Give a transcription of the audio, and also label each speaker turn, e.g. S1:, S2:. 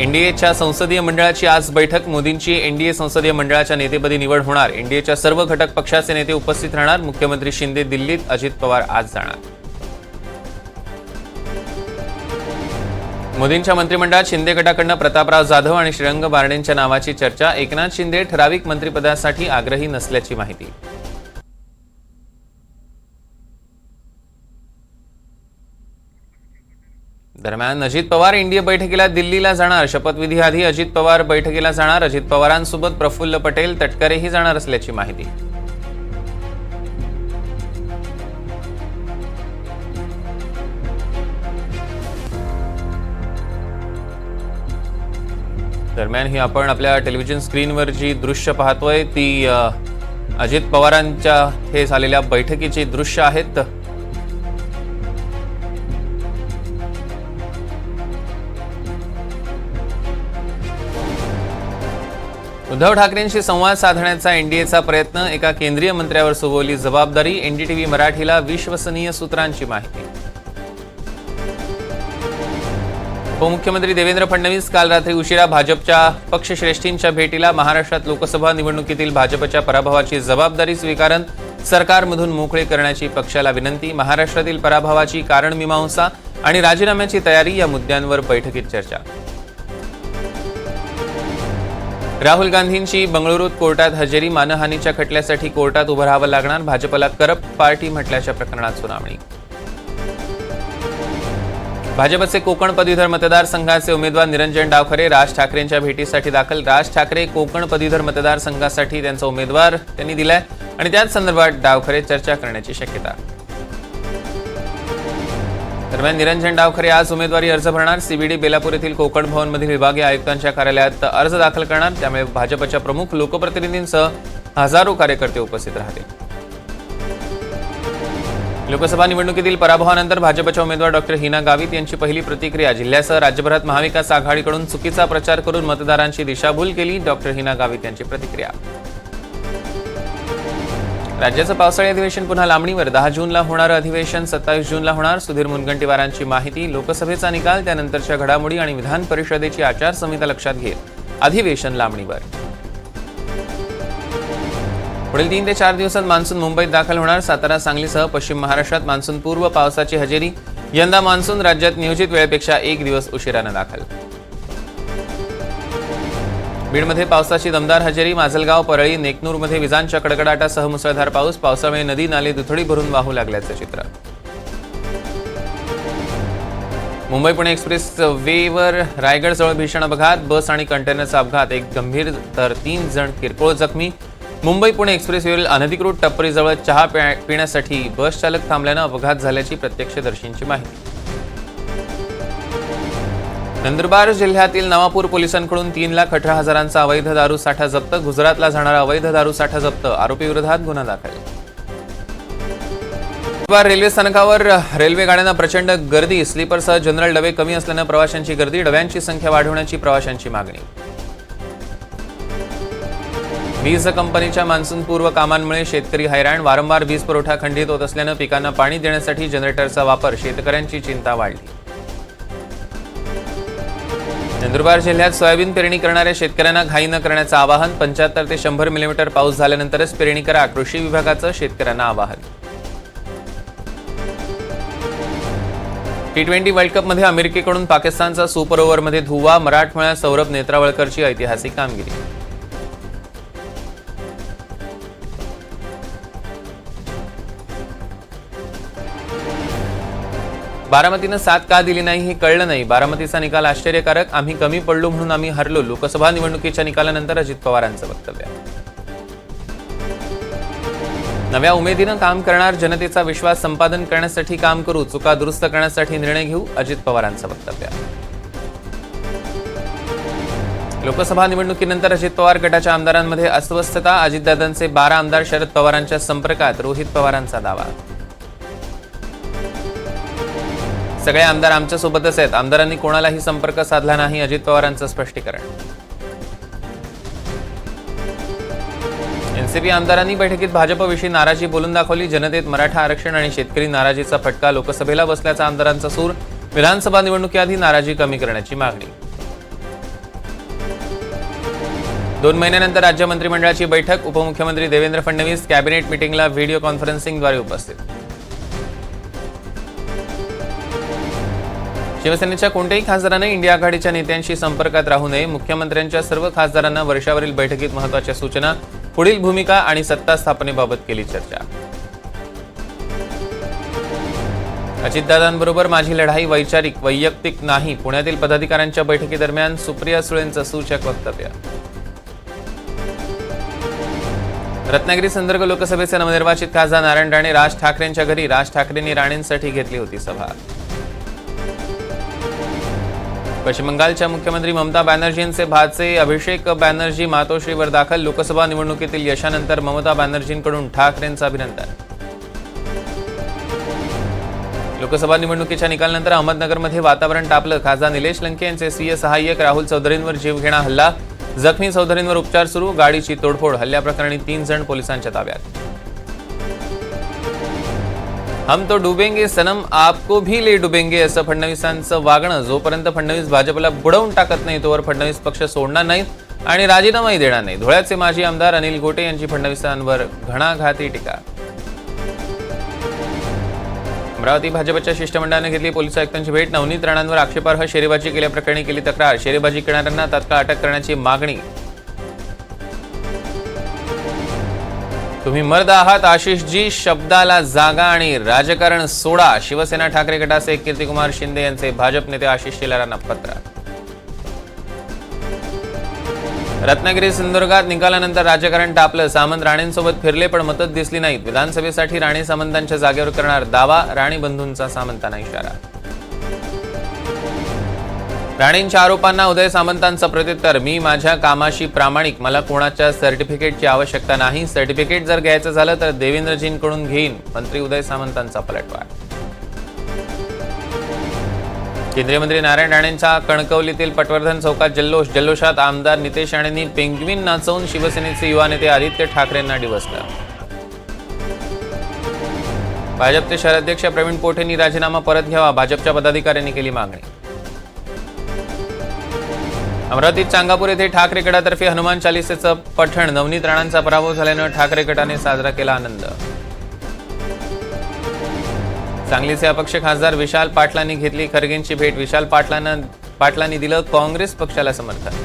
S1: एनडीएच्या संसदीय मंडळाची आज बैठक. मोदींची एनडीए संसदीय मंडळाच्या नेतेपदी निवड होणार. एनडीएच्या सर्व घटक पक्षाचे नेते उपस्थित राहणार. मुख्यमंत्री शिंदे दिल्लीत अजित पवार आज जाणार. मोदींच्या मंत्रिमंडळात शिंदे गटाकडनं प्रतापराव जाधव आणि श्रीरंग बारणेंच्या नावाची चर्चा. एकनाथ शिंदे ठराविक मंत्रिपदासाठी आग्रही नसल्याची माहिती. दरम्यान अजित पवार एनडीए बैठकीला दिल्लीला जाणार. शपथविधीआधी अजित पवार बैठकीला जाणार. अजित पवारांसोबत प्रफुल्ल पटेल तटकरेही जाणार असल्याची माहिती. दरम्यान ही आपण आपल्या टेलिव्हिजन स्क्रीनवर जी दृश्य पाहतोय ती अजित पवारांच्या हे झालेल्या बैठकीची दृश्य आहेत. उद्धव ठाकरेंशी संवाद साधण्याचा एनडीएचा प्रयत्न एका केंद्रीय मंत्र्यावर सोपवली जबाबदारी एनडीटीव्ही मराठीला विश्वसनीय सूत्रांची माहिती. उपमुख्यमंत्री देवेंद्र फडणवीस काल रात्री उशिरा भाजपच्या पक्षश्रेष्ठींच्या भेटीला महाराष्ट्रात लोकसभा निवडणुकीतील भाजपच्या पराभवाची जबाबदारी स्वीकारत सरकारमधून मोकळे करण्याची पक्षाला विनंती महाराष्ट्रातील पराभवाची कारण मीमांसा आणि राजीनाम्याची तयारी या मुद्द्यांवर बैठकीत चर्चा. राहुल गांधींची बंगळुरूत कोर्टात हजेरी मानहानीच्या खटल्यासाठी कोर्टात उभं राहावं लागणार? भाजपला करप्ट पार्टी म्हटल्याच्या प्रकरणात सुनावणी. भाजपचे कोकण पदवीधर मतदारसंघाचे उमेदवार निरंजन डावखरे राज ठाकरेंच्या भेटीसाठी दाखल. राज ठाकरे कोकण पदवीधर मतदारसंघासाठी त्यांचा उमेदवार त्यांनी दिलाय. आणि त्याच संदर्भात डावखरे चर्चा करण्याची शक्यता. दरम्यान निरंजन डावखरे आज उमेदवारी अर्ज भरणार. सीबीडी बेलापूर येथील कोकण भवनमधील विभागीय आयुक्तांच्या कार्यालयात अर्ज दाखल करणार. त्यामुळे भाजपच्या प्रमुख लोकप्रतिनिधींसह हजारो कार्यकर्ते उपस्थित राहतील. लोकसभा निवडणुकीतील पराभवानंतर भाजपच्या उमेदवार डॉक्टर हिना गावित यांची पहिली प्रतिक्रिया. जिल्ह्यासह राज्यभरात महाविकास आघाडीकडून चुकीचा प्रचार करून मतदारांची दिशाभूल केली डॉक्टर हिना गावित यांची प्रतिक्रिया. राज्याचं पावसाळी अधिवेशन पुन्हा लांबणीवर. दहा जूनला होणारं अधिवेशन सत्तावीस जूनला होणार. सुधीर मुनगंटीवारांची माहिती लोकसभेचा निकाल त्यानंतरच्या घडामोडी आणि विधान परिषदेची आचारसंहिता लक्षात घेत अधिवेशन लांबणीवर. पुढील तीन ते चार दिवसात मान्सून मुंबईत दाखल होणार. सातारा सांगलीसह पश्चिम महाराष्ट्रात मान्सून पूर्व पावसाची हजेरी. यंदा मान्सून राज्यात नियोजित वेळेपेक्षा एक दिवस उशिरानं दाखल. बीडमध्ये पावसाची दमदार हजेरी माजलगाव परळी नेकनूरमध्ये विजांच्या कडकडाटासह मुसळधार पाऊस पावसामुळे नदी नाले दुथडी भरून वाहू लागल्याचं चित्र. मुंबई पुणे एक्सप्रेस वेवर रायगडजवळ भीषण अपघात बस आणि कंटेनरचा अपघात एक गंभीर तर तीन जण किरकोळ जखमी. मुंबई पुणे एक्सप्रेसवेवरील अनधिकृत टप्परीजवळ चहा प्या- पिण्यासाठी बस चालक थांबल्यानं अपघात झाल्याची प्रत्यक्षदर्शींची माहिती. नंदुरबार जिल्ह्यातील नवापूर पोलिसांकडून तीन लाख अठरा हजारांचा अवैध दारू साठा जप्त गुजरातला जाणारा अवैध दारू साठा जप्त आरोपीविरोधात गुन्हा दाखल. नंदुरबार रेल्वे स्थानकावर रेल्वे गाड्यांना प्रचंड गर्दी स्लीपरसह जनरल डबे कमी असल्यानं प्रवाशांची गर्दी डब्यांची संख्या वाढवण्याची प्रवाशांची मागणी. वीज कंपनीच्या मान्सूनपूर्व कामांमुळे शेतकरी हैराण वारंवार वीज पुरवठा खंडित होत असल्यानं पिकांना पाणी देण्यासाठी जनरेटरचा वापर शेतकऱ्यांची चिंता वाढली. नंदुरबार जिल्ह्यात सोयाबीन पेरणी करणाऱ्या शेतकऱ्यांना घाई न करण्याचं आवाहन. पंच्याहत्तर ते शंभर मिलीमीटर पाऊस झाल्यानंतरच पेरणी करा कृषी विभागाचं शेतकऱ्यांना आवाहन. टी ट्वेंटी वर्ल्ड कपमध्ये अमेरिकेकडून पाकिस्तानचा सुपर ओव्हरमध्ये धुवा मराठमोळ्या सौरभ नेत्रावळकरची ऐतिहासिक कामगिरी. बारामतीनं साथ का दिली नाही हे कळलं नाही. बारामतीचा निकाल आश्चर्यकारक. आम्ही कमी पडलो म्हणून आम्ही हरलो. लोकसभा निवडणुकीच्या निकालानंतर अजित पवारांचं वक्तव्य. नव्या उमेदीनं काम करणार जनतेचा विश्वास संपादन करण्यासाठी काम करू चुका दुरुस्त करण्यासाठी निर्णय घेऊ अजित पवारांचं वक्तव्य. लोकसभा निवडणुकीनंतर अजित पवार गटाच्या आमदारांमध्ये अस्वस्थता अजितदादांचे बारा आमदार शरद पवारांच्या संपर्कात रोहित पवारांचा दावा. सगळे आमदार आमच्या सोबतच आहेत. आमदारांनी कोणालाही संपर्क साधला नाही अजित पवारांचं स्पष्टीकरण. एनसीपी आमदारांनी बैठकीत भाजपविषयी नाराजी बोलून दाखवली. जनतेत मराठा आरक्षण आणि शेतकरी नाराजीचा फटका लोकसभेला बसल्याचा आमदारांचा सूर. विधानसभा निवडणुकीआधी नाराजी कमी करण्याची मागणी. दोन महिन्यानंतर राज्य मंत्रिमंडळाची बैठक. उपमुख्यमंत्री देवेंद्र फडणवीस कॅबिनेट मिटिंगला व्हिडिओ कॉन्फरन्सिंगद्वारे उपस्थित. शिवसेनेच्या कोणत्याही खासदाराने इंडिया आघाडीच्या नेत्यांशी संपर्कात राहू नये मुख्यमंत्र्यांच्या सर्व खासदारांना वर्षावरील बैठकीत महत्त्वाच्या सूचना पुढील भूमिका आणि सत्ता स्थापनेबाबत केली चर्चा. अजितदादांबरोबर माझी लढाई वैचारिक वैयक्तिक नाही पुण्यातील पदाधिकाऱ्यांच्या बैठकीदरम्यान सुप्रिया सुळेंचं सूचक वक्तव्य. रत्नागिरी संदर्भ लोकसभेचे नवनिर्वाचित खासदार नारायण राणे राज ठाकरेंच्या घरी राज ठाकरेंनी राणेंसाठी घेतली होती सभा. पश्चिम बंगालच्या मुख्यमंत्री ममता बॅनर्जींचे भाचे अभिषेक बॅनर्जी मातोश्रीवर दाखल लोकसभा निवडणुकीतील यशानंतर ममता बॅनर्जींकडून ठाकरेंचं अभिनंदन. लोकसभा निवडणुकीच्या निकालानंतर अहमदनगरमध्ये वातावरण तापलं. खासदार निलेश लंके यांचे सीए सहाय्यक राहुल चौधरींवर जीवघेणा हल्ला. जखमी चौधरींवर उपचार सुरू गाडीची तोडफोड. हल्ल्याप्रकरणी तीन जण पोलिसांच्या ताब्यात. हम तो डुबेंगे सनम आपको भी ले डुबेंगे असं फडणवीसांचं वागणं जोपर्यंत फडणवीस भाजपला बुडवून टाकत नाही तोवर फडणवीस पक्ष सोडणार नाहीत आणि राजीनामाही देणार नाही. धुळ्याचे माजी आमदार अनिल गोटे यांची फडणवीसांवर घणाघाती टीका. अमरावती भाजपच्या शिष्टमंडळाने घेतली पोलीस आयुक्तांची भेट. नवनीत राणांवर आक्षेपार्ह शेरेबाजी केल्याप्रकरणी केली तक्रार. शेरेबाजी करणाऱ्यांना तात्काळ अटक करण्याची मागणी तुम्ही मर्द आहात आशिषजी शब्दाला जागा आणि राजकारण सोडा. शिवसेना ठाकरे गटाचे कीर्तिकुमार शिंदे यांचे भाजप नेते आशिष शेलारांना पत्र. रत्नागिरी सिंधुदुर्गात निकालानंतर राजकारण टापलं. सामंत राणेंसोबत फिरले पण मतच दिसली नाहीत. विधानसभेसाठी राणे सामंतांच्या जागेवर करणार दावा. राणे बंधूंचा सामंतांना इशारा. राणेंच्या आरोपांना उदय सामंतांचं प्रत्युत्तर. मी माझ्या कामाशी प्रामाणिक. मला कोणाच्या सर्टिफिकेटची आवश्यकता नाही. सर्टिफिकेट जर घ्यायचं झालं तर देवेंद्रजींकडून घेईन मंत्री उदय सामंतांचा पलटवार. केंद्रीय मंत्री नारायण राणेंच्या कणकवलीतील पटवर्धन चौकात जल्लोष जल्लोषात आमदार नितेश राणेंनी पेंग्विन नाचवून शिवसेनेचे युवा नेते आदित्य ठाकरेंना डिवसलं भाजपचे शहराध्यक्ष प्रवीण पोटेंनी राजीनामा परत घ्यावा. भाजपच्या पदाधिकाऱ्यांनी केली मागणी. अमरावतीत चांगापूर येथे ठाकरे गटातर्फे हनुमान चालिसेचं पठण नवनीत राणांचा पराभव झाल्यानं ठाकरे गटाने साजरा केला आनंद. सांगलीचे अपक्ष खासदार विशाल पाटलांनी घेतली खरगेंची भेट. विशाल पाटलांना पाटलांनी दिलं काँग्रेस पक्षाला समर्थन.